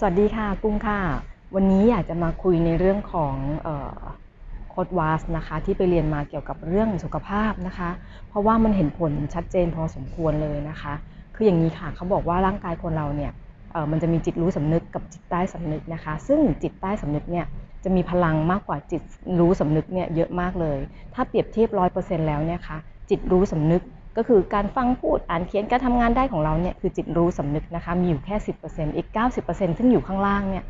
สวัสดีค่ะกุ้งค่ะ วันนี้อยากจะมาคุยในเรื่องของโคดวาสนะคะ ที่ไปเรียนมาเกี่ยวกับเรื่องสุขภาพนะคะ เพราะว่ามันเห็นผลชัดเจนพอสมควรเลยนะคะ คืออย่างนี้ค่ะเขาบอกว่าร่างกายคนเราเนี่ยมันจะมีจิตรู้สำนึกกับจิตใต้สำนึกนะคะ ซึ่งจิตใต้สำนึกเนี่ยจะมีพลังมากกว่าจิตรู้สำนึกเนี่ยเยอะมากเลย ถ้าเปรียบเทียบร้อยเปอร์เซ็นต์แล้วเนี่ยค่ะจิตรู้สำนึก ก็คือการฟังพูดอ่านเขียนการทำงานได้ของเราเนี่ยคือจิตรู้สำนึกนะคะมีอยู่แค่ 10%อีก 90%ซึ่งอยู่ข้างล่างเนี่ย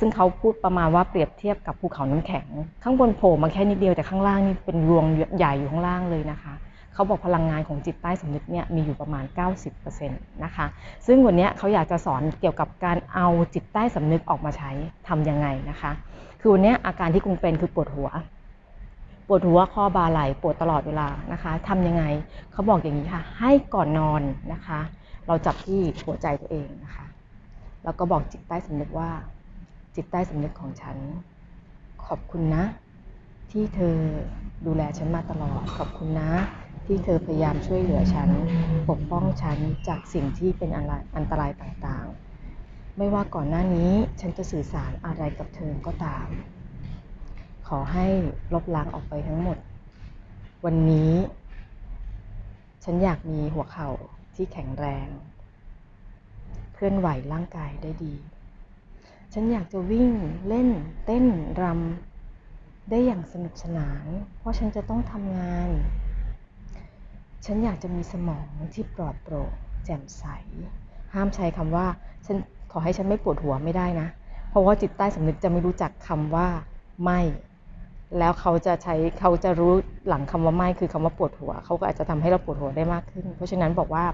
ซึ่งเขาพูดประมาณว่าเปรียบเทียบกับภูเขาน้ำแข็ง ข้างบนโผล่มาแค่นิดเดียวแต่ข้างล่างนี่เป็นรวงใหญ่อยู่ข้างล่างเลยนะคะเขาบอกพลังงานของจิตใต้สำนึกเนี่ยมีอยู่ประมาณ 90%นะคะ ซึ่งวันนี้เขาอยากจะสอนเกี่ยวกับการเอาจิตใต้สำนึกออกมาใช้ทำยังไงนะคะ คือวันนี้อาการที่กุงเป็นคือปวดหัว ปวดหัวข้อบาไหล่ปวดตลอดเวลานะคะทำยังไงเขาบอกอย่างนี้ค่ะ ให้ก่อนนอนนะคะ เราจับที่หัวใจตัวเองนะคะแล้วก็บอกจิตใต้สำนึกว่า จิตใต้สำนึกของฉัน ขอบคุณนะ ที่เธอดูแลฉันมาตลอด ขอบคุณนะ ที่เธอพยายามช่วยเหลือฉัน ปกป้องฉันจากสิ่งที่เป็นอะไรอันตรายต่างๆ ไม่ว่าก่อนหน้านี้ฉันจะสื่อสารอะไรกับเธอก็ตาม ขอให้ลบล้างออกไปทั้งหมด วันนี้ ฉันอยากมีหัวเข่าที่แข็งแรง เคลื่อนไหวร่างกายได้ดี ฉันอยากจะวิ่งเล่นเต้นรำได้อย่างสนุกสนาน เพราะฉันจะต้องทำงาน ฉันอยากจะมีสมองที่ปลอดโปร่งแจ่มใส ห้ามใช้คำว่า ฉันขอให้ฉันไม่ปวดหัวไม่ได้นะ เพราะว่าจิตใต้สำนึกจะไม่รู้จักคำว่าไม่ แล้วเขาจะใช้เขาจะรู้หลังคำว่าไม่คือคำว่าปวดหัว เขาก็อาจจะทำให้เราปวดหัวได้มากขึ้น เพราะฉะนั้นบอกว่า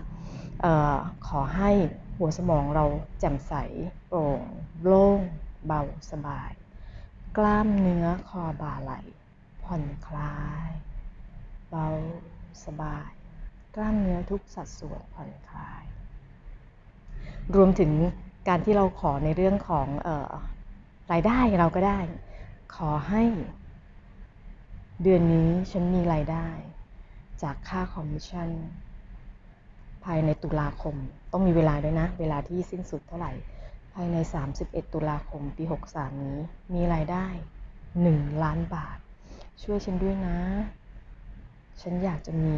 ออขอให้หัวสมองเราแจ่มใสโปร่งโล่งเบาสบาย กล้ามเนื้อคอบ่าไหล ผ่อนคลาย เบาสบาย กล้ามเนื้อทุกสัดส่วนผ่อนคลาย รวมถึงการที่เราขอในเรื่องของออรายได้เราก็ได้ ขอให้ เดือนนี้ฉันมีรายได้ จากค่าคอมมิชชั่น ภายในตุลาคม ต้องมีเวลาด้วยนะ เวลาที่สิ้นสุดเท่าไหร่ ภายใน 31 ตุลาคมปี 63 นี้ มีรายได้ 1 ล้านบาท ช่วยฉันด้วยนะ ฉันอยากจะมี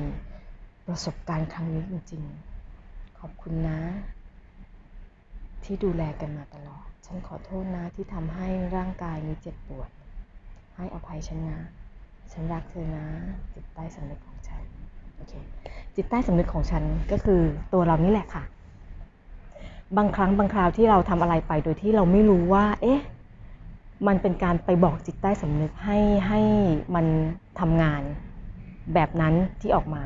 ประสบการณ์ครั้งนี้จริงๆ ขอบคุณนะ ที่ดูแลกันมาตลอด ฉันขอโทษนะที่ทำให้ร่างกายนี้เจ็บปวด ให้อภัยฉันนะ ฉันรักเธอนะ จิตใต้สำนึกของฉันโอเคจิตใต้สำนึกของฉันก็คือตัวเรานี่แหละค่ะ บางครั้งบางคราวที่เราทำอะไรไปโดยที่เราไม่รู้ว่า เอ๊ะมันเป็นการไปบอกจิตใต้สำนึกให้ให้มันทำงานแบบนั้นที่ออกมา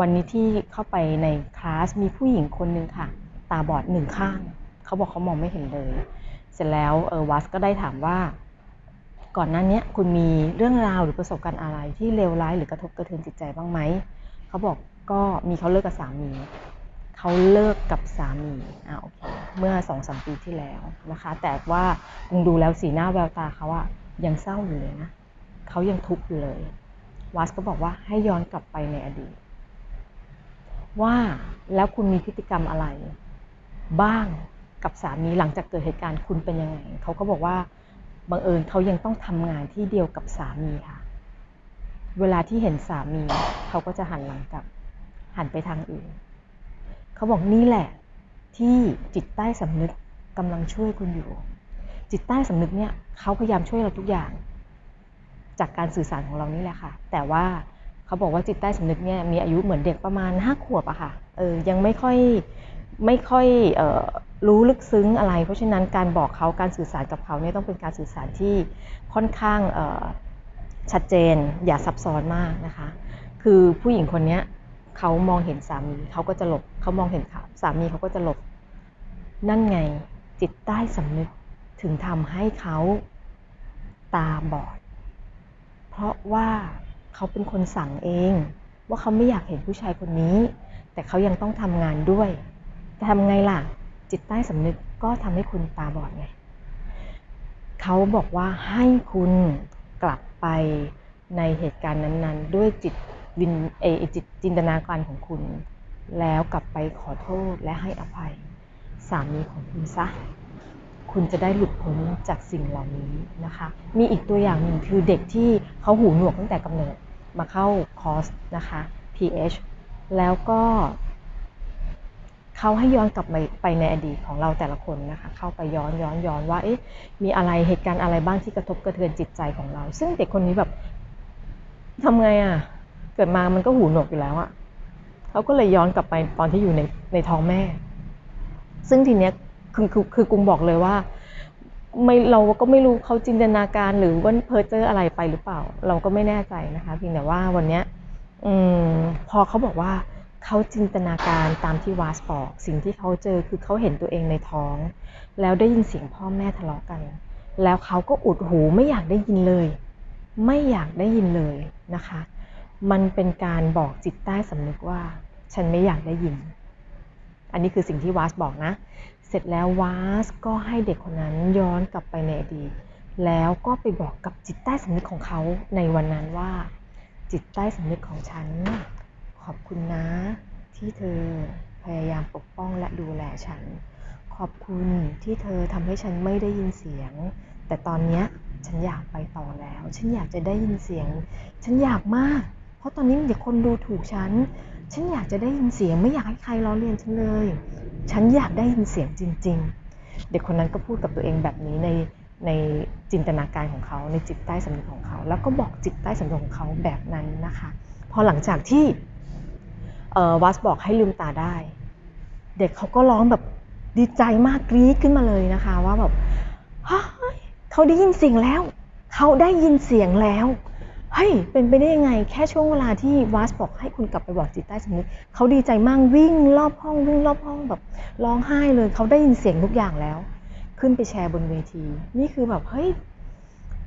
วันนี้ที่เข้าไปในคลาสมีผู้หญิงคนหนึ่งค่ะ ตาบอดหนึ่งข้าง เขาบอกเขามองไม่เห็นเลย เสร็จแล้วเออวัสก็ได้ถามว่า ก่อนหน้านี้คุณมีเรื่องราวหรือประสบการณ์อะไรที่เลวร้ายหรือกระทบกระเทือนจิตใจบ้างไหมเขาบอกก็มีเขาเลิกกับสามีเขาเลิกกับสามีอ่าโอเคเมื่อสองสามปีที่แล้วนะคะ แต่ว่าคงดูแล้วสีหน้าแววตาเขาอะยังเศร้าอยู่เลยนะเขายังทุกข์อยู่เลย วัสก็บอกว่าให้ย้อนกลับไปในอดีต ว่าแล้วคุณมีพฤติกรรมอะไร บ้างกับสามีหลังจากเกิดเหตุการณ์คุณเป็นยังไงเขาก็บอกว่า บังเอิญเขายังต้องทำงานที่เดียวกับสามีค่ะ เวลาที่เห็นสามีเขาก็จะหันหลังกลับ หันไปทางอื่น เขาบอกนี่แหละ ที่จิตใต้สำนึกกำลังช่วยคุณอยู่ จิตใต้สำนึกเนี่ยเขาพยายามช่วยเราทุกอย่าง จากการสื่อสารของเรานี่แหละค่ะ แต่ว่าเขาบอกว่าจิตใต้สำนึกเนี่ยมีอายุเหมือนเด็กประมาณห้าขวบอะค่ะ เออยังไม่ค่อย ไม่ค่อยออรู้ลึกซึ้งอะไร เพราะฉะนั้นการบอกเขาการสื่อสารกับเขาเนี่ยต้องเป็นการสื่อสารที่ค่อนข้างชัดเจน อย่าซับซ้อนมากนะคะ คือผู้หญิงคนนี้เขามองเห็นสามีเขาก็จะหลบเขามองเห็นสามีเขาก็จะหลบ นั่นไงจิตใต้สำนึกถึงทำให้เขาตาบอด เพราะว่าเขาเป็นคนสั่งเอง ว่าเขาไม่อยากเห็นผู้ชายคนนี้ แต่เขายังต้องทำงานด้วย ทำไงล่ะ จิตใต้สำนึกก็ทำให้คุณตาบอดไงเขาบอกว่าให้คุณกลับไปในเหตุการณ์นั้นๆ ด้วยจิตวินเอจิตจินตนาการของคุณ แล้วกลับไปขอโทษและให้อภัย สามีของคุณซะคุณจะได้หลุดพ้นจากสิ่งเหล่านี้นะคะ มีอีกตัวอย่างหนึ่งคือเด็กที่เขาหูหนวกตั้งแต่กำเนิดมาเข้าคอร์สนะคะ PH แล้วก็ เขาให้ย้อนกลับไปในอดีตของเราแต่ละคนนะคะ เข้าไปย้อนย้อนย้อนว่าเอ๊ะมีอะไรเหตุการณ์อะไรบ้างที่กระทบกระเทือนจิตใจของเรา ซึ่งเด็กคนนี้แบบทำไงอะ่ะ เกิดมามันก็หูหนวกอยู่แล้วอะ่ะเขาก็เลยย้อนกลับไปตอนที่อยู่ในในท้องแม่ ซึ่งทีเนี้ยคือคือคือกุงบอกเลยว่าไม่เราก็ไม่รู้เขาจินตนาการหรือว่าเพอเจออะไรไปหรือเปล่า เราก็ไม่แน่ใจนะคะเพียงแต่ว่าวันเนี้ยอืมพอเขาบอกว่า เขาจินตนาการตามที่วาสบอก สิ่งที่เขาเจอคือเขาเห็นตัวเองในท้อง แล้วได้ยินเสียงพ่อแม่ทะเลาะกัน แล้วเขาก็อุดหูไม่อยากได้ยินเลย ไม่อยากได้ยินเลยนะคะ มันเป็นการบอกจิตใต้สำนึกว่า ฉันไม่อยากได้ยิน อันนี้คือสิ่งที่วาสบอกนะ เสร็จแล้ววาสก็ให้เด็กคนนั้นย้อนกลับไปในอดีตแล้วก็ไปบอกกับจิตใต้สำนึกของเขาในวันนั้นว่า จิตใต้สำนึกของฉัน ขอบคุณนะ ที่เธอพยายามปกป้องและดูแลฉัน ขอบคุณที่เธอทำให้ฉันไม่ได้ยินเสียง แต่ตอนเนี้ยฉันอยากไปต่อแล้ว ฉันอยากจะได้ยินเสียง ฉันอยากมาก เพราะตอนนี้มีเด็กคนดูถูกฉัน ฉันอยากจะได้ยินเสียง ไม่อยากให้ใครล้อเลียนฉันเลย ฉันอยากได้ยินเสียงจริง ๆ เด็กคนนั้นก็พูดกับตัวเองแบบนี้ในในจินตนาการของเขาในจิตใต้สำนึกของเขา แล้วก็บอกจิตใต้สำนึกของเขาแบบนั้นนะคะ พอหลังจากที่ วัสบอกให้ลืมตาได้ เด็กเขาก็ร้องแบบดีใจมากกรี๊ดขึ้นมาเลยนะคะ ว่าแบบเฮ้ยเขาได้ยินเสียงแล้ว เขาได้ยินเสียงแล้วเฮ้ยเป็นไปได้ยังไงแค่ช่วงเวลาที่วัสบอกให้คุณกลับไปบอกจิตใต้สำนึกเขาดีใจมากวิ่งรอบห้องวิ่งรอบห้องแบบร้องไห้เลยเขาได้ยินเสียงทุกอย่างแล้ว ขึ้นไปแชร์บนเวที นี่คือแบบเฮ้ย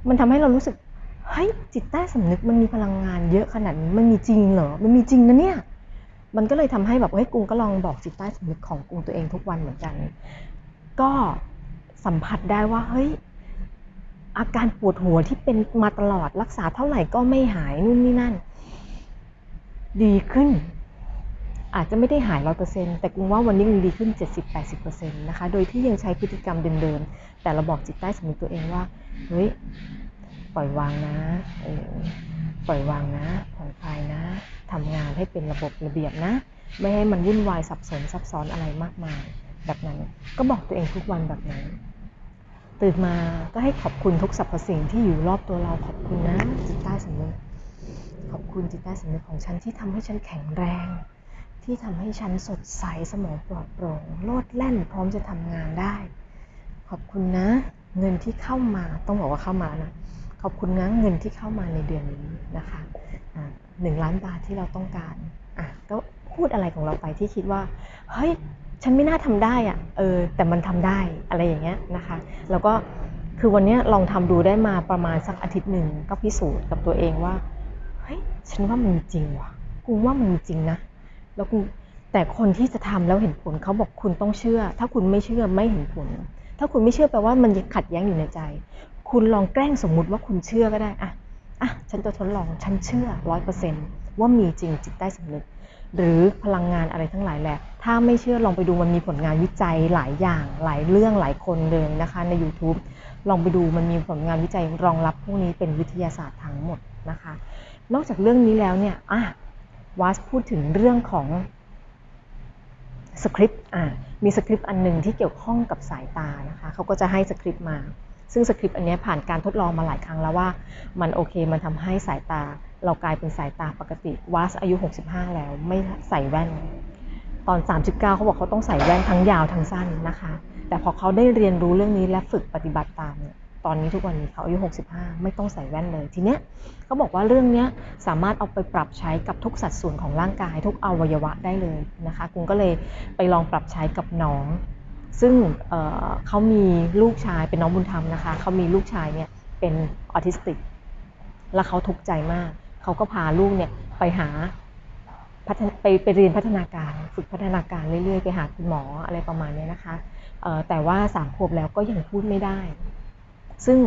มันทำให้เรารู้สึกเฮ้ยจิตใต้สำนึกมันมีพลังงานเยอะขนาดนี้มันมีจริงเหรอมันมีจริงนะเนี่ย มันก็เลยทำให้แบบเฮ้ยกุงก็ลองบอกจิตใต้สำนึกของกุงตัวเองทุกวันเหมือนกัน ก็สัมผัสได้ว่าเฮ้ยอาการปวดหัวที่เป็นมาตลอดรักษาเท่าไหร่ก็ไม่หายนู่นนี่นั่น ดีขึ้น อาจจะไม่ได้หายร้อยเปอร์เซ็นต์แต่กุงว่าวันนี้มันดีขึ้น 70-80%นะคะโดยที่ยังใช้พฤติกรรมเดิมๆแต่เราบอกจิตใต้สำนึกตัวเองว่าเฮ้ยปล่อยวางนะเออ ปล่อยวางนะ ผ่อนคลายนะทำงานให้เป็นระบบระเบียบนะ ไม่ให้มันวุ่นวายสับสนซับซ้อนอะไรมากมาย แบบนั้นก็บอกตัวเองทุกวันแบบนั้น ตื่นมาก็ให้ขอบคุณทุกสรรพสิ่งที่อยู่รอบตัวเราขอบคุณนะจิตใต้สำนึกขอบคุณจิตใต้สำนึกของฉันที่ทำให้ฉันแข็งแรง ที่ทำให้ฉันสดใสสมองปลอดโปร่งโลดแล่นพร้อมจะทำงานได้ ขอบคุณนะ เงินที่เข้ามาต้องบอกว่าเข้ามานะ ขอบคุณนะเงินที่เข้ามาในเดือนนี้นะคะหนึ่งล้านบาทที่เราต้องการอะก็พูดอะไรของเราไปที่คิดว่าเฮ้ยฉันไม่น่าทำได้อะเออแต่มันทำได้อะไรอย่างเงี้ยนะคะ แล้วก็คือวันนี้ลองทำดูได้มาประมาณสักอาทิตย์หนึ่งก็พิสูจน์กับตัวเองว่าเฮ้ยฉันว่ามันจริงว่ะกูว่ามันจริงนะแล้วกูแต่คนที่จะทำแล้วเห็นผลเขาบอกคุณต้องเชื่อ ถ้าคุณไม่เชื่อไม่เห็นผล ถ้าคุณไม่เชื่อแปลว่ามันยังขัดแย้งอยู่ในใจ คุณลองแกล้งสมมุติว่าคุณเชื่อก็ได้อะอะฉันจะทดลองฉันเชื่อร้อยเปอร์เซนต์ว่ามีจริงจิตใต้สำนึก หรือพลังงานอะไรทั้งหลายแหละ ถ้าไม่เชื่อลองไปดูมันมีผลงานวิจัยหลายอย่างหลายเรื่องหลายคนเลยนะคะใน YouTube ลองไปดูมันมีผลงานวิจัยรองรับพวกนี้เป็นวิทยาศาสตร์ทั้งหมดนะคะ นอกจากเรื่องนี้แล้วเนี่ยอะวาสพูดถึงเรื่องของสคริปต์อะมีสคริปต์อันหนึ่งที่เกี่ยวข้องกับสายตานะคะเขาก็จะให้สคริปต์มา ซึ่งสคริปต์อันนี้ผ่านการทดลองมาหลายครั้งแล้วว่ามันโอเคมันทำให้สายตา เรากลายเป็นสายตาปกติวาสอายุ 65 แล้วไม่ใส่แว่น ตอน 39 เขาบอกเขาต้องใส่แว่นทั้งยาวทั้งสั้นนะคะ แต่พอเขาได้เรียนรู้เรื่องนี้และฝึกปฏิบัติตามเนี่ยตอนนี้ทุกวันนี้เขาอายุ 65 ไม่ต้องใส่แว่นเลย ทีเนี้ยเขาบอกว่าเรื่องนี้สามารถเอาไปปรับใช้กับทุกสัดส่วนของร่างกาย ทุกอวัยวะได้เลยนะคะ คุณก็เลยไปลองปรับใช้กับน้อง ซึ่งเเขามีลูกชายเป็นน้องบุญธรรมนะคะเขามีลูกชายเนี่ยเป็นออทิสติก แล้วเขาทุกข์ใจมากเขาก็พาลูกเนี่ยไปหาไปไปเรียนพัฒนาการฝึกพัฒนาการเรื่อยๆ ไปหาคุณหมออะไรประมาณนี้นะคะแต่ว่าสามขวบแล้วก็ยังพูดไม่ได้ ซึ่ง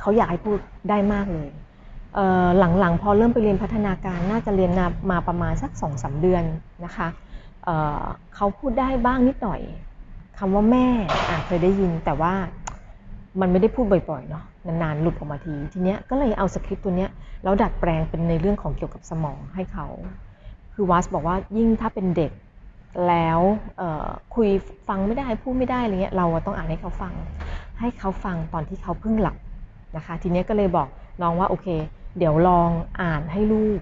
เขาอยากให้พูดได้มากเลยหลังๆ พอเริ่มไปเรียนพัฒนาการน่าจะเรียนมาประมาณสักสองสาเดือนนะคะเขาพูดได้บ้างนิดหน่อย คำว่าแม่อะเคยได้ยินแต่ว่ามันไม่ได้พูดบ่อยๆเนาะนานๆหลุดออกมาทีทีเนี้ยก็เลยเอาสคริปต์ตัวเนี้ยแล้วดัดแปลงเป็นในเรื่องของเกี่ยวกับสมองให้เขา คือวัสบอกว่ายิ่งถ้าเป็นเด็กแล้วคุยฟังไม่ได้พูดไม่ได้อะไรเงี้ยเราต้องอ่านให้เขาฟัง ให้เขาฟังตอนที่เขาเพิ่งหลับนะคะ ทีนี้ก็เลยบอกน้องว่าโอเค เดี๋ยวลองอ่านให้ลูก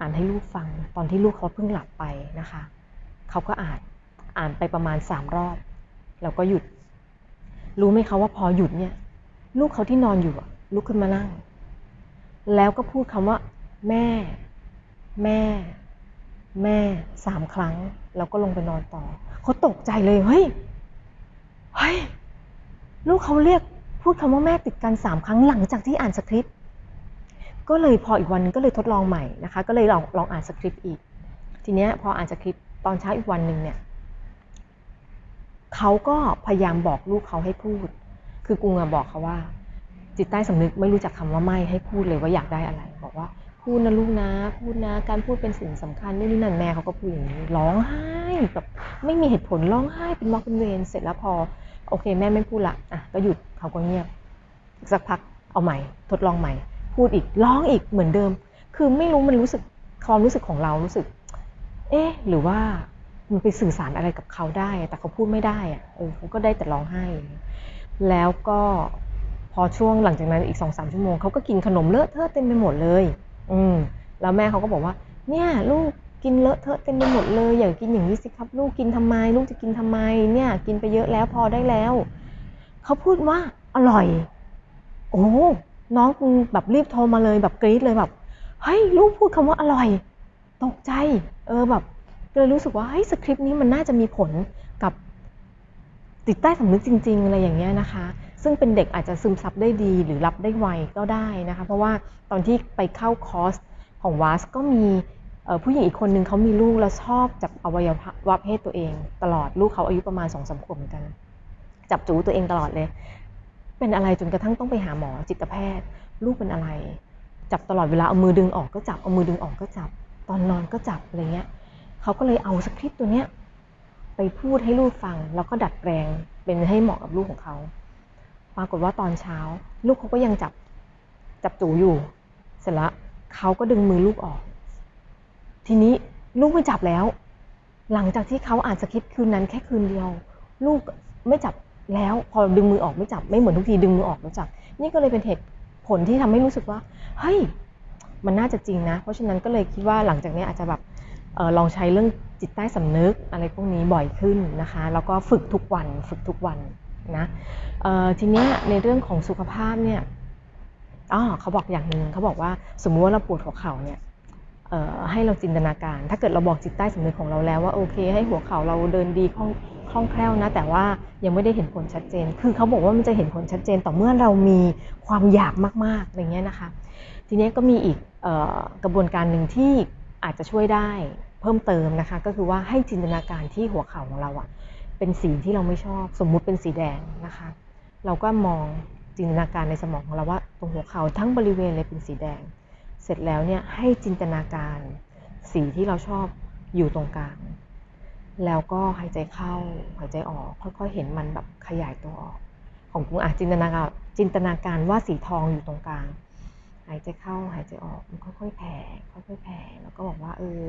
อ่านให้ลูกฟัง ตอนที่ลูกเขาเพิ่งหลับไปนะคะเขาก็อ่านอ่านไปประมาณสามรอบ แล้วก็หยุด รู้ไหมคะว่าพอหยุดเนี่ย ลูกเขาที่นอนอยู่ลุกขึ้นมานั่ง แล้วก็พูดคำว่า แม่ แม่ แม่สามครั้ง แล้วก็ลงไปนอนต่อ เขาตกใจเลยเฮ้ยเฮ้ยลูกเขาเรียกพูดคำว่าแม่ติดกันสามครั้งหลังจากที่อ่านสคริปต์ก็เลยพออีกวันก็เลยทดลองใหม่นะคะ ก็เลยลองลองอ่านสคริปต์อีก ทีเนี้ยพออ่านสคริปต์ตอนเช้าอีกวันหนึ่งเนี่ย เขาก็พยายามบอกลูกเขาให้พูด คือกูงบอกเขาว่า จิตใต้สำนึกไม่รู้จักคำว่าไม่ให้พูดเลยว่าอยากได้อะไร บอกว่าพูดนะลูกนะ พูดนะ การพูดเป็นสิ่งสำคัญนี่นี่นั่นแม่เขาก็พูดอย่างนี้ร้องไห้แบบไม่มีเหตุผลร้องไห้เป็นมอกเป็นเวรเสร็จแล้วพอ โอเค แม่ไม่พูดละอะก็หยุดเขาก็เงียบสักพักเอาใหม่ ทดลองใหม่ พูดอีกร้องอีกเหมือนเดิม คือไม่รู้มันรู้สึกความรู้สึกของเรารู้สึก เอ๊ะ หรือว่า มันไปสื่อสารอะไรกับเขาได้ แต่เขาพูดไม่ได้อะเออเขาก็ได้แต่ร้องไห้ แล้วก็พอช่วงหลังจากนั้นอีกสองสามชั่วโมงเขาก็กินขนมเลอะเทอะเต็มไปหมดเลย อืมแล้วแม่เขาก็บอกว่า เนี่ยลูกกินเลอะเทอะเต็มไปหมดเลยอย่ากินอย่างนี้สิครับ ลูกกินทำไม ลูกจะกินทำไม เนี่ย กินไปเยอะแล้วพอได้แล้วเขาพูดว่าอร่อย โอ้น้องแบบรีบโทรมาเลยแบบกรี๊ดเลยแบบเฮ้ยลูกพูดคำว่าอร่อย ตกใจ เออแบบ ก็เลยรู้สึกว่าเฮ้ยสคริปต์นี้มันน่าจะมีผลกับติดใต้สำนึกจริง ๆ อะไรอย่างเงี้ยนะคะ ซึ่งเป็นเด็กอาจจะซึมซับได้ดีหรือรับได้ไวก็ได้นะคะ เพราะว่าตอนที่ไปเข้าคอร์สของวาสก็มีผู้หญิงอีกคนนึงเขามีลูกแล้วชอบจับอวัยวะเพศตัวเอง ตลอดลูกเขาอายุประมาณสองสามขวบเหมือนกัน จับจูตัวเองตลอดเลย เป็นอะไรจนกระทั่งต้องไปหาหมอจิตแพทย์ ลูกเป็นอะไร จับตลอดเวลาเอามือดึงออกก็จับเอามือดึงออกก็จับ ตอนนอนก็จับอะไรเงี้ย เขาก็เลยเอาสคริปต์ตัวเนี้ยไปพูดให้ลูกฟัง แล้วก็ดัดแปลงเป็นให้เหมาะกับลูกของเขา ปรากฏว่าตอนเช้า ลูกเขาก็ยังจับจับจูอยู่ เสร็จแล้วเขาก็ดึงมือลูกออก ทีนี้ลูกไม่จับแล้ว หลังจากที่เขาอ่านสคริปต์คืนนั้นแค่คืนเดียว ลูกไม่จับแล้วพอดึงมือออกไม่จับไม่เหมือนทุกทีดึงมือออกแล้วจับ นี่ก็เลยเป็นเหตุผลที่ทำให้รู้สึกว่า เฮ้ย มันน่าจะจริงนะ เพราะฉะนั้นก็เลยคิดว่าหลังจากนี้อาจจะแบบ ลองใช้เรื่องจิตใต้สำนึกอะไรพวกนี้บ่อยขึ้นนะคะ แล้วก็ฝึกทุกวันฝึกทุกวันนะทีนี้ในเรื่องของสุขภาพเนี่ยอ๋อเขาบอกอย่างหนึ่งเขาบอกว่าสมมติว่าเราปวดหัวเข่าเนี่ยให้เราจินตนาการ ถ้าเกิดเราบอกจิตใต้สำนึกของเราแล้วว่าโอเค ให้หัวเข่าเราเดินดีคล่องคล่องแคล่วนะ แต่ว่ายังไม่ได้เห็นผลชัดเจน คือเขาบอกว่ามันจะเห็นผลชัดเจนต่อเมื่อเรามีความอยากมากๆอะไรเงี้ยนะคะ ทีนี้ก็มีอีกกระบวนการหนึ่งที่ อาจจะช่วยได้เพิ่มเติมนะคะ ก็คือว่าให้จินตนาการที่หัวเข่าของเราอะเป็นสีที่เราไม่ชอบ สมมุติเป็นสีแดงนะคะ เราก็มองจินตนาการในสมองของเราว่าตรงหัวเข่าทั้งบริเวณเลยเป็นสีแดง เสร็จแล้วเนี่ยให้จินตนาการ สีที่เราชอบอยู่ตรงกลาง แล้วก็หายใจเข้าหายใจออกค่อยๆเห็นมันแบบขยายตัวออกของคุณอาจจินตนาการจินตนาการว่าสีทองอยู่ตรงกลางายใจเข้าหายใจออกมันค่อย ๆ แผ่ค่อยๆแผ่แล้วก็บอกว่าเออ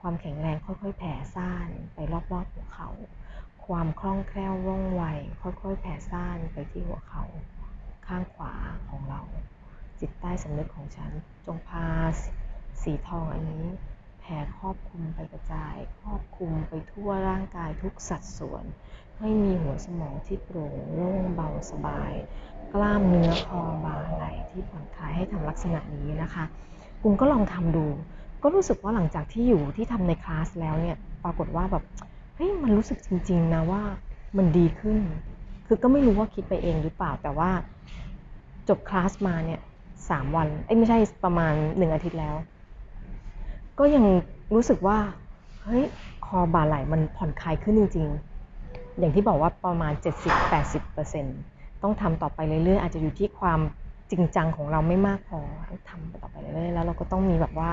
ความแข็งแรงค่อย ๆ แผ่ซ่านไปรอบๆหัวเขาความคล่องแคล่วว่องไวค่อยๆแผ่ซ่านไปที่หัวเขาข้างขวาของเรา จิตใต้สำนึกของฉันจงพาสีทองอันนี้ ผ่ครอบคลุมไปกระจาย ครอบคลุมไปทั่วร่างกายทุกสัดส่วน ให้มีหัวสมองที่โปร่งโล่งเบาสบาย กล้ามเนื้อคอบ่าไหล่ที่ผ่อนคลายให้ทำลักษณะนี้นะคะคุณก็ลองทำดู ก็รู้สึกว่าหลังจากที่อยู่ที่ทำในคลาสแล้วเนี่ยปรากฏว่าแบบเฮ้ยมันรู้สึกจริง ๆ นะว่ามันดีขึ้น คือก็ไม่รู้ว่าคิดไปเองหรือเปล่าแต่ว่าจบคลาสมาเนี่ยสามวัน เอ้ไม่ใช่ประมาณหนึ่งอาทิตย์แล้ว ก็ยังรู้สึกว่าเฮ้ยคอบ่าไหล่มันผ่อนคลายขึ้นจริง ๆ อย่างที่บอกว่าประมาณ 70-80%ต้องทำต่อไปเรื่อยๆอาจจะอยู่ที่ความจริงจังของเราไม่มากพอต้องทำต่อไปเรื่อยๆแล้วเราก็ต้องมีแบบว่า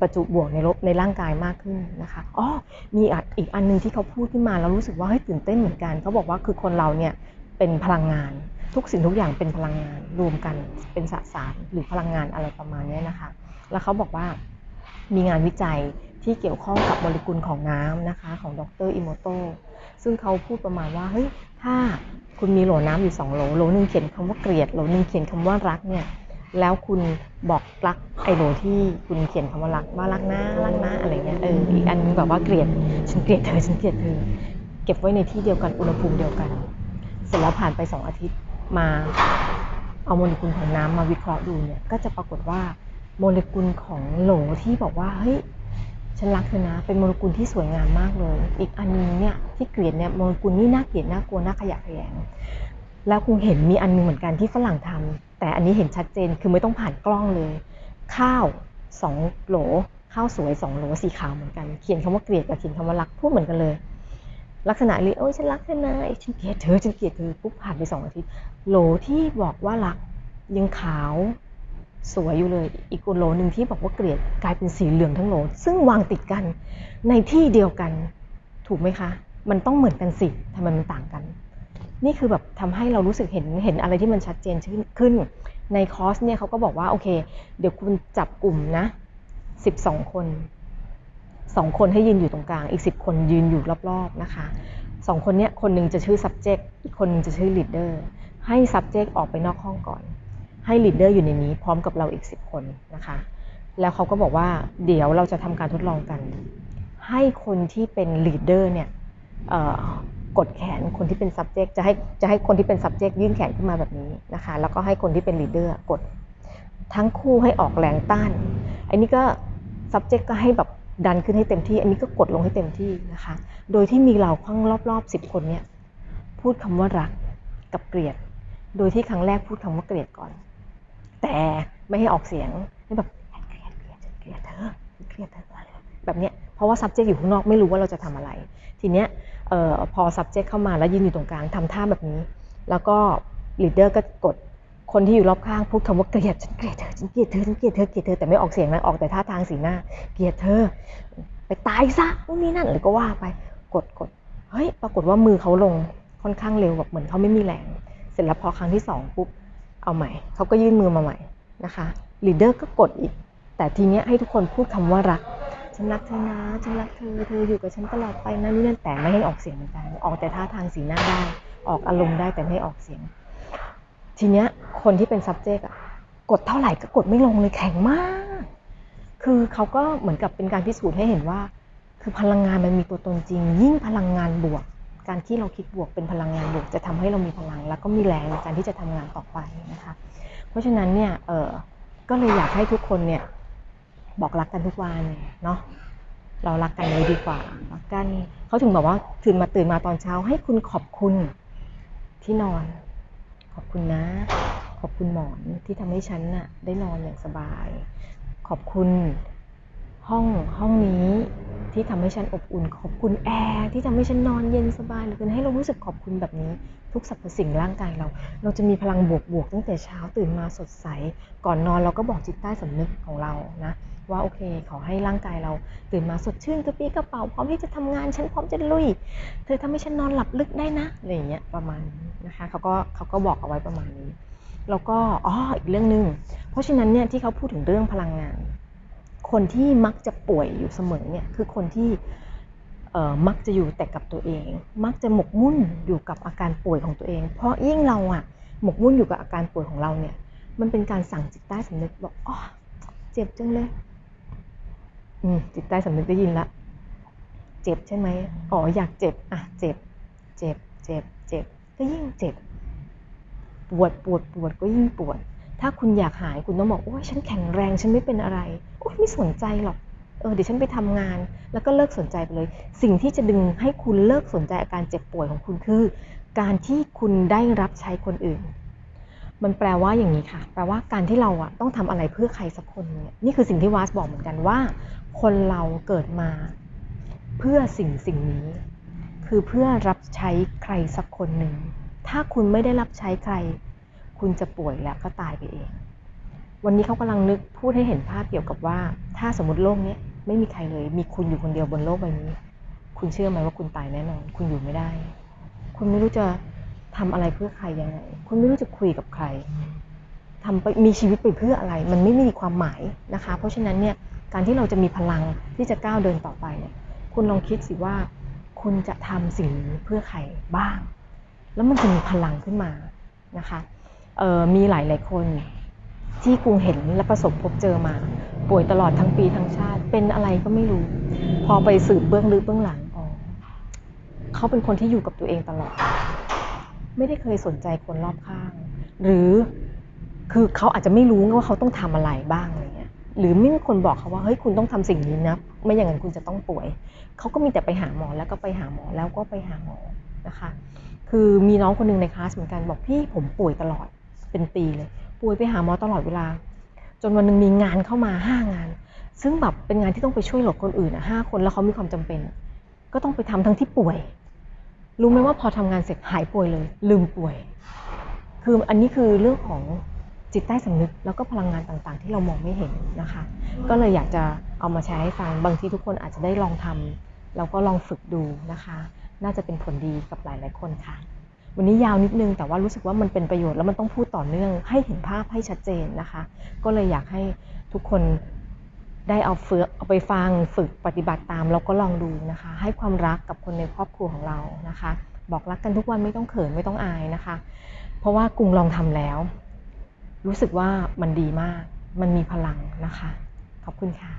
ประจุบวกในลบในร่างกายมากขึ้นนะคะอ๋อมีอีกอันหนึงที่เขาพูดขึ้นมาแล้วรู้สึกว่าเฮ้ยตื่นเต้นเหมือนกันเขาบอกว่าคือคนเราเนี่ยเป็นพลังงาน ทุกสิ่งทุกอย่างเป็นพลังงานรวมกันเป็นสสารหรือพลังงานอะไรประมาณนี้นะคะ แล้วเขาบอกว่า มีงานวิจัยที่เกี่ยวข้องกับโมเลกุลของน้ำนะคะ ของดรอิโมโตซึ่งเขาพูดประมาณว่าเฮ้ยถ้าคุณมีโหลน้ำอยู่สองโหลโหลหนึ่งเขียนคำว่าเกลียดโหลหนึ่งเขียนคำว่ารักเนี่ยแล้วคุณบอกรักไอโหลที่คุณเขียนคำว่ารักว่ารักนะรักนะอะไรเงี้ยเอออีกอันนึงแบบว่าเกลียดฉันเกลียดเธอฉันเกลียดเธอเก็บไว้ในที่เดียวกันอุณหภูมิเดียวกัน เสร็จแล้วผ่านไปสองอาทิตย์มาเอาโมเลกุลของน้ำมาวิเคราะห์ดูเนี่ยก็จะปรากฏว่า โมเลกุลของโหลที่บอกว่าเฮ้ยฉันรักเธอนะ เป็นโมเลกุลที่สวยงามมากเลย อีกอันนึงเนี่ยที่เกลียดเนี่ยโมเลกุลนี่น่าเกลียดน่ากลัวน่าขยะแขยงแล้วคงเห็นมีอันนึงเหมือนกันที่ฝรั่งทำแต่อันนี้เห็นชัดเจนคือไม่ต้องผ่านกล้องเลย ข้าวสองโหลข้าวสวยสองโหลสีขาวเหมือนกัน เขียนคำว่าเกลียดกับเขียนคำว่ารักพูดเหมือนกันเลย ลักษณะเลยโอ้ยฉันรักเธอนะฉันเกลียดเธอฉันเกลียดเธอปุ๊บผ่านไปสองอาทิตย์โหลที่บอกว่ารักยังขาว สวยอยู่เลย อีกโหลหนึ่งที่บอกว่าเกลียดกลายเป็นสีเหลืองทั้งโหล ซึ่งวางติดกันในที่เดียวกัน ถูกไหมคะ มันต้องเหมือนกันสิทำไมมันต่างกัน นี่คือแบบทำให้เรารู้สึกเห็นเห็นอะไรที่มันชัดเจนขึ้น ในคอร์สเนี่ยเขาก็บอกว่าโอเค เดี๋ยวคุณจับกลุ่มนะ 12 คนสองคนให้ยืนอยู่ตรงกลาง อีก 10 คนยืนอยู่รอบๆนะคะสองคนเนี้ยคนหนึ่งจะชื่อ subject อีกคนหนึงจะชื่อ leader ให้ subject ออกไปนอกห้องก่อน ให้ leader อยู่ในนี้พร้อมกับเราอีก 10 คนนะคะ แล้วเขาก็บอกว่าเดี๋ยวเราจะทำการทดลองกัน ให้คนที่เป็น leader เนี่ยกดแขนคนที่เป็น subject จะให้จะให้คนที่เป็น subject ยื่นแขนขึ้นมาแบบนี้นะคะ แล้วก็ให้คนที่เป็น leader กด ทั้งคู่ให้ออกแรงต้าน อันนี้ก็ subject ก็ให้แบบดันขึ้นให้เต็มที่ อันนี้ก็กดลงให้เต็มที่นะคะ โดยที่มีเราข้างรอบๆสิบคนเนี่ยพูดคำว่ารักกับเกลียด โดยที่ครั้งแรกพูดคำว่าเกลียดก่อน แต่ไม่ให้ออกเสียงไม่แบบเกลียดเกลียดเกลียดเธอเกลียดเธออะไรแบบเนี้ยเพราะว่า subject อยู่ข้างนอกไม่รู้ว่าเราจะทำอะไร ทีเนี้ยพอ subject เข้ามาแล้วยืนอยู่ตรงกลางทำท่าแบบนี้ แล้วก็ leader ก็กดคนที่อยู่รอบข้างพูดคำว่าเกลียดฉันเกลียดเธอฉันเกลียดเธอฉันเกลียดเธอเกลียดเธอแต่ไม่ออกเสียงนะออกแต่ท่าทางสีหน้า เกลียดเธอ ไปตายซะนู่นนี่นั่นหรือก็ว่าไปกดกดเฮ้ยปรากฏว่ามือเขาลงค่อนข้างเร็วแบบเหมือนเขาไม่มีแรง เสร็จแล้วพอครั้งที่สองปุ๊บ เอาใหม่ เขาก็ยื่นมือมาใหม่นะคะลีดเดอร์ก็กดอีก แต่ทีเนี้ยให้ทุกคนพูดคำว่ารัก ฉันรักเธอนะ ฉันรักเธอ เธออยู่กับฉันตลอดไปนะนี่นั่นแต่ไม่ให้ออกเสียงเหมือนกัน ออกแต่ท่าทางสีหน้าได้ ออกอารมณ์ได้แต่ไม่ออกเสียง ทีเนี้ยคนที่เป็น subject อะกดเท่าไหร่ก็กดไม่ลงเลยแข็งมาก คือเขาก็เหมือนกับเป็นการพิสูจน์ให้เห็นว่า คือพลังงานมันมีตัวตนจริง ยิ่งพลังงานบวก การที่เราคิดบวกเป็นพลังงานบวกจะทำให้เรามีพลัง แล้วก็มีแรงในการที่จะทำงานต่อไปนะคะ เพราะฉะนั้นเนี่ยเออก็เลยอยากให้ทุกคนเนี่ยบอกรักกันทุกวันเนาะเรารักกันเลยดีกว่ารักกันเขาถึงบอกว่าตื่นมาตื่นมาตอนเช้าให้คุณขอบคุณที่นอน ขอบคุณนะ ขอบคุณหมอนที่ทำให้ฉันน่ะได้นอนอย่างสบาย ขอบคุณ ห้องห้องนี้ที่ทำให้ฉันอบอุ่น ขอบคุณแอร์ที่ทำให้ฉันนอนเย็นสบายเหลือเกินให้เรารู้สึกขอบคุณแบบนี้ทุกสรรพสิ่งร่างกายเรา เราจะมีพลังบวกบวกตั้งแต่เช้าตื่นมาสดใส ก่อนนอนเราก็บอกจิตใต้สำนึกของเรานะว่าโอเค ขอให้ร่างกายเราตื่นมาสดชื่นกระปี้กระเป๋าพร้อมที่จะทำงานฉันพร้อมจะลุย เธอทำให้ฉันนอนหลับลึกได้นะอะไรอย่างเงี้ยประมาณนี้นะคะเขาก็เขาก็บอกเอาไว้ประมาณนี้แล้วก็อ๋ออีกเรื่องหนึ่งเพราะฉะนั้นเนี่ยที่เขาพูดถึงเรื่องพลังงาน คนที่มักจะป่วยอยู่เสมอเนี่ยคือคนที่มักจะอยู่แต่กับตัวเอง มักจะหมกมุ่นอยู่กับอาการป่วยของตัวเอง เพราะยิ่งเราอะหมกมุ่นอยู่กับอาการป่วยของเราเนี่ย มันเป็นการสั่งจิตใต้สำนึกบอกอ๋อเจ็บจังเลยอืมจิตใต้สำนึกได้ยินละ เจ็บใช่ไหมอ๋ออยากเจ็บอะเจ็บ เจ็บ เจ็บ เจ็บ ก็ยิ่งเจ็บ ปวดปวดปวดก็ยิ่งปวด ถ้าคุณอยากหายคุณต้องบอกโอ้ยฉันแข็งแรงฉันไม่เป็นอะไรโอ้ยไม่สนใจหรอกเออเดี๋ยวฉันไปทำงาน แล้วก็เลิกสนใจไปเลย สิ่งที่จะดึงให้คุณเลิกสนใจอาการเจ็บป่วยของคุณคือ การที่คุณได้รับใช้คนอื่น มันแปลว่าอย่างนี้ค่ะ แปลว่าการที่เราอะต้องทำอะไรเพื่อใครสักคนเนี่ยนี่คือสิ่งที่วาสบอกเหมือนกันว่า คนเราเกิดมา เพื่อสิ่งสิ่งนี้ คือเพื่อรับใช้ใครสักคนหนึ่งถ้าคุณไม่ได้รับใช้ใคร คุณจะป่วยแล้วก็ตายไปเอง วันนี้เขากำลังนึกพูดให้เห็นภาพเกี่ยวกับว่า ถ้าสมมติโลกนี้ไม่มีใครเลย มีคุณอยู่คนเดียวบนโลกใบนี้ คุณเชื่อไหมว่าคุณตายแน่นอน คุณอยู่ไม่ได้ คุณไม่รู้จะทำอะไรเพื่อใครยังไง คุณไม่รู้จะคุยกับใครทำไปมีชีวิตไปเพื่ออะไร มันไม่มีความหมายนะคะ เพราะฉะนั้นเนี่ยการที่เราจะมีพลังที่จะก้าวเดินต่อไปเนี่ยคุณลองคิดสิว่า คุณจะทำสิ่งนี้เพื่อใครบ้าง แล้วมันจะมีพลังขึ้นมานะคะ มีหลายหลายๆคน ที่กูเห็นและประสบพบเจอมา ป่วยตลอดทั้งปีทั้งชาติ เป็นอะไรก็ไม่รู้ พอไปสืบเบื้องลึกเบื้องหลังอ๋อเขาเป็นคนที่อยู่กับตัวเองตลอด ไม่ได้เคยสนใจคนรอบข้าง หรือคือเขาอาจจะไม่รู้ว่าเขาต้องทำอะไรบ้างอะไรเงี้ย หรือไม่มีคนบอกเขาว่าเฮ้ยคุณต้องทำสิ่งนี้นะ ไม่อย่างนั้นคุณจะต้องป่วย เขาก็มีแต่ไปหาหมอแล้วก็ไปหาหมอแล้วก็ไปหาหมอนะคะ คือมีน้องคนหนึ่งในคลาสเหมือนกันบอกพี่ผมป่วยตลอด เป็นปีเลยป่วยไปหาหมอตลอดเวลา จนวันหนึ่งมีงานเข้ามาห้างาน ซึ่งแบบเป็นงานที่ต้องไปช่วยเหลือคนอื่นอะห้าคนแล้วเขามีความจำเป็น ก็ต้องไปทำทั้งที่ป่วย รู้ไหมว่าพอทำงานเสร็จหายป่วยเลย ลืมป่วย คืออันนี้คือเรื่องของจิตใต้สำนึกแล้วก็พลังงานต่างๆ ที่เรามองไม่เห็นนะคะ ก็เลยอยากจะเอามาแชร์ให้ฟังบางทีทุกคนอาจจะได้ลองทำแล้วก็ลองฝึกดูนะคะ น่าจะเป็นผลดีกับหลายๆคนค่ะ วันนี้ยาวนิดนึงแต่ว่ารู้สึกว่ามันเป็นประโยชน์แล้วมันต้องพูดต่อเนื่องให้เห็นภาพให้ชัดเจนนะคะ ก็เลยอยากให้ทุกคนได้เอาเฟือเอาไปฟังฝึกปฏิบัติตามแล้วก็ลองดูนะคะ ให้ความรักกับคนในครอบครัวของเรานะคะ บอกรักกันทุกวันไม่ต้องเขินไม่ต้องอายนะคะ เพราะว่ากุงลองทำแล้ว รู้สึกว่ามันดีมาก มันมีพลังนะคะ ขอบคุณค่ะ